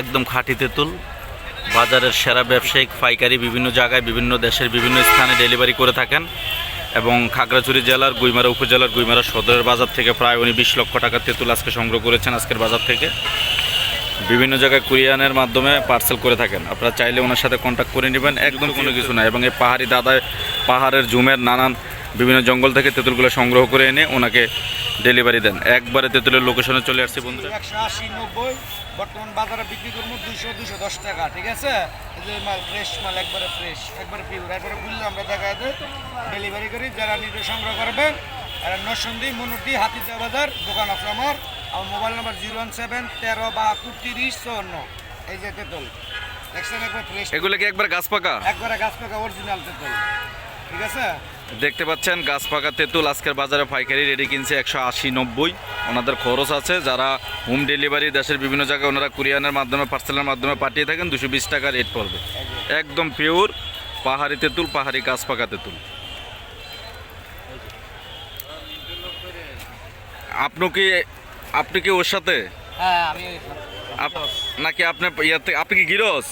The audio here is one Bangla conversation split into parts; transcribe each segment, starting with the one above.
একদম খাঁটি তেঁতুল বাজারের সেরা ব্যবসায়িক পাইকারি বিভিন্ন জায়গায় বিভিন্ন দেশের বিভিন্ন স্থানে ডেলিভারি করে থাকেন এবং খাগড়াছড়ি জেলার গুইমারা উপজেলার গুইমারা সদরের বাজার থেকে প্রায় উনি বিশ লক্ষ টাকার তেঁতুল আজকে সংগ্রহ করেছেন আজকের বাজার থেকে। বিভিন্ন জায়গায় কুরিয়ানের মাধ্যমে পার্সেল করে থাকেন। আপনারা চাইলে ওনার সাথে কন্ট্যাক্ট করে নেবেন একদম কোনো কিছু না এবং এই পাহাড়ি দাদায় পাহাড়ের জুমের নানান বিভিন্ন জঙ্গল থেকে তেঁতুলগুলো সংগ্রহ করে এনে ওনাকে ডেলিভারি দেন। একবারে তেঁতুলের লোকেশনে চলে আসছে বন্ধুরা। একশো আশি নব্বই বর্তমান বাজারে বিক্রি করব দুইশো দুইশো দশ টাকা ঠিক আছে? এই যে মাল ফ্রেশ মাল একবারে ফ্রেশ একবারে পিওর একবারে খুললে আমরা দেখা দেয় ডেলিভারি করি যারা নিজে সংগ্রহ করবেন এরা নরসন্দি মনুটি হাতিজা বাজার দোকান আছে আমার। আমার mobile number zero one seven তেরো বাহাত্তর তিরিশ চুয়ান্ন। এই যে তেতল দেখছেন একবার ফ্রেশ এগুলো কি একবার গাছ পাকা? একবারে গাছ পাকা অরিজিনাল তেতল ঠিক আছে? দেখতে পাচ্ছেন গাছ পাকা তেঁতুল আজকের বাজারে পাইকারি রেডি কিনছে একশো আশি নব্বই। ওনাদের খরচ আছে যারা হোম ডেলিভারি দেশের বিভিন্ন জায়গায় ওনারা কুরিয়ানের মাধ্যমে পার্সেলের মাধ্যমে পাঠিয়ে থাকেন দুশো বিশ টাকা রেট পড়বে। একদম পিওর পাহাড়ি তেঁতুল পাহাড়ি গাছ পাকা তেঁতুল। আপনি কি আপনি কি ওর সাথে? হ্যাঁ নাকি আপনি ইয়ার থেকে আপনি কি গিরস?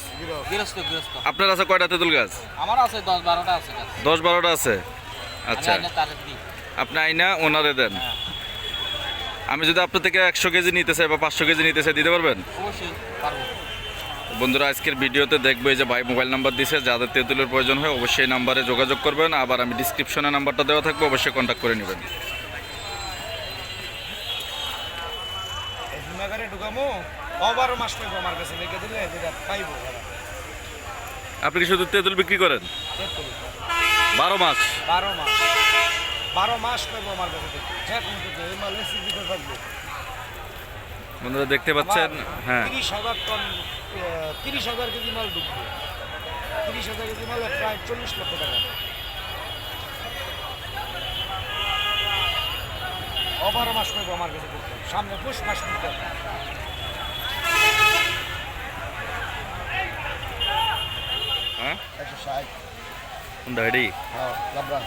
আপনার আছে কয়টা তেঁতুল গাছ? আমার আছে দশ বারোটা আছে দশ বারোটা আছে। আচ্ছা। আপনি আইনা ওনারে দেন। হ্যাঁ। আমি যদি আপনার থেকে একশো কেজি নিতে চাই বা পাঁচশো কেজি নিতে চাই দিতে পারবেন? বন্ধুরা আজকের ভিডিওতে দেখব এই যে ভাই মোবাইল নাম্বার দিছে যাদের তেঁতুলের প্রয়োজন হয় অবশ্যই নাম্বারে যোগাযোগ করবেন। আবার আমি ডিসক্রিপশনে নাম্বারটা দেওয়া থাকবে অবশ্যই কন্ট্যাক্ট করে নেবেন। আপনি কি শুধু তেঁতুল বিক্রি করেন? তেঁতুল। বারো মাস। বারো মাস। বারো মাস পাইবো আমার কাছে যে কোনো এই মাল এসি দিতে থাকবে। বন্ধুরা দেখতে পাচ্ছেন? হ্যাঁ। তিরিশ হাজার টন তিরিশ হাজার কেজি মাল ঢুকবে। তিরিশ হাজার কেজি মাল প্রায় চল্লিশ লক্ষ টাকা। বারো মাস পাইবো আমার কাছে সামনে পুষ মাস হবে। হ্যাঁ? একশো ষাট। কোনটা এটাই হ্যাঁ লাবড়া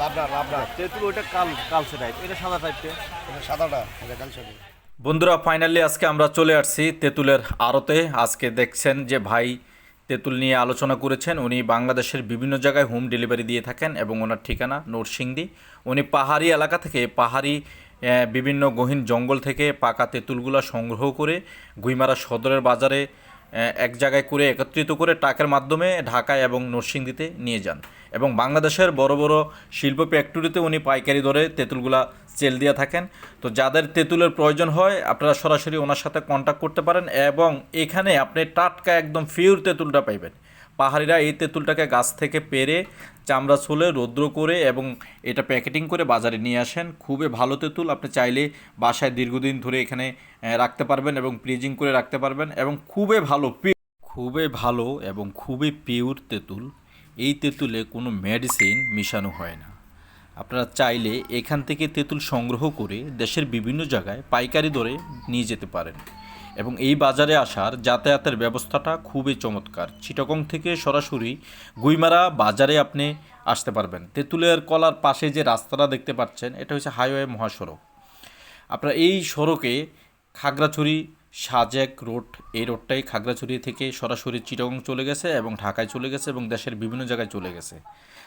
লাবড়া লাবড়া তেঁতুল ওইটা কাল কালসে টাইপ এটা সাদা টাইপটা এটা সাদাটা এটা কালচারি বন্ধুরা ফাইনালি আজকে আমরা চলে আসছি তেঁতুলের আড়তে আজকে দেখছেন যে ভাই তেঁতুল নিয়ে আলোচনা করেছেন উনি বাংলাদেশের বিভিন্ন জায়গায় হোম ডেলিভারি দিয়ে থাকেন এবং ওনার ঠিকানা নরসিংদী উনি পাহাড়ি এলাকা থেকে পাহাড়ি বিভিন্ন গহীন জঙ্গল থেকে পাকা তেঁতুলগুলো সংগ্রহ করে গুইমারা সদরের বাজারে এক জায়গায় করে একত্রিত করে ট্রাকের মাধ্যমে ঢাকায় এবং নরসিংদীতে নিয়ে যান। এবং বাংলাদেশের বড় বড় শিল্প ফ্যাক্টরিতে উনি পাইকারি দরে তেঁতুলগুলা সেল দিয়ে থাকেন। তো যাদের তেঁতুলের প্রয়োজন হয়, আপনারা সরাসরি ওনার সাথে কন্ট্যাক্ট করতে পারেন এবং এখানে আপনি টাটকা একদম ফিউর তেঁতুলটা পাইবেন। পাহাড়িরা এই তেঁতুলটাকে গাছ থেকে পেরে চামড়া ছুলে রৌদ্র করে এবং এটা প্যাকেটিং করে বাজারে নিয়ে আসেন। খুবই ভালো তেঁতুল, আপনি চাইলে বাসায় দীর্ঘদিন ধরে এখানে রাখতে পারবেন এবং ফ্রিজিং করে রাখতে পারবেন এবং খুবই ভালো খুবই ভালো এবং খুবই পিওর তেঁতুল। এই তেঁতুলে কোনো মেডিসিন মিশানো হয় না। আপনারা চাইলে এখান থেকে তেঁতুল সংগ্রহ করে দেশের বিভিন্ন জায়গায় পাইকারি দরে নিয়ে যেতে পারেন। এবং এই বাজারে আসার যাতায়াতের ব্যবস্থাটা খুবই চমৎকার। চিটাগং থেকে সরাসরি গুইমারা বাজারে আপনি আসতে পারবেন। তেঁতুলের কলার পাশে যে রাস্তাটা দেখতে পাচ্ছেন, এটা হচ্ছে হাইওয়ে মহাসড়ক। আপনার এই সড়কে খাগড়াছড়ি সাজেক রোড, এই রোডটাই খাগড়াছড়ি থেকে সরাসরি চিটাগং চলে গেছে এবং ঢাকায় চলে গেছে এবং দেশের বিভিন্ন জায়গায় চলে গেছে।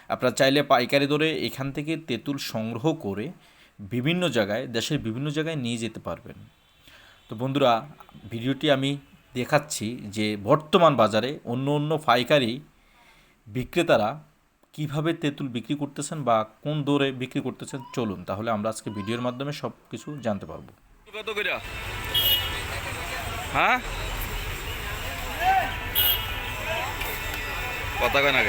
আপনারা চাইলে পাইকারি দরে এখান থেকে তেঁতুল সংগ্রহ করে বিভিন্ন জায়গায়, দেশের বিভিন্ন জায়গায় নিয়ে যেতে পারবেন। তো বন্ধুরা, ভিডিওটি আমি দেখাচ্ছি যে বর্তমান বাজারে অন্য অন্য পাইকারি বিক্রেতারা কীভাবে তেঁতুল বিক্রি করতেছেন বা কোন দরে বিক্রি করতেছেন, চলুন তাহলে আমরা আজকে ভিডিওর মাধ্যমে সব কিছু জানতে পারব। কত করে? হ্যাঁ? কথা কয় না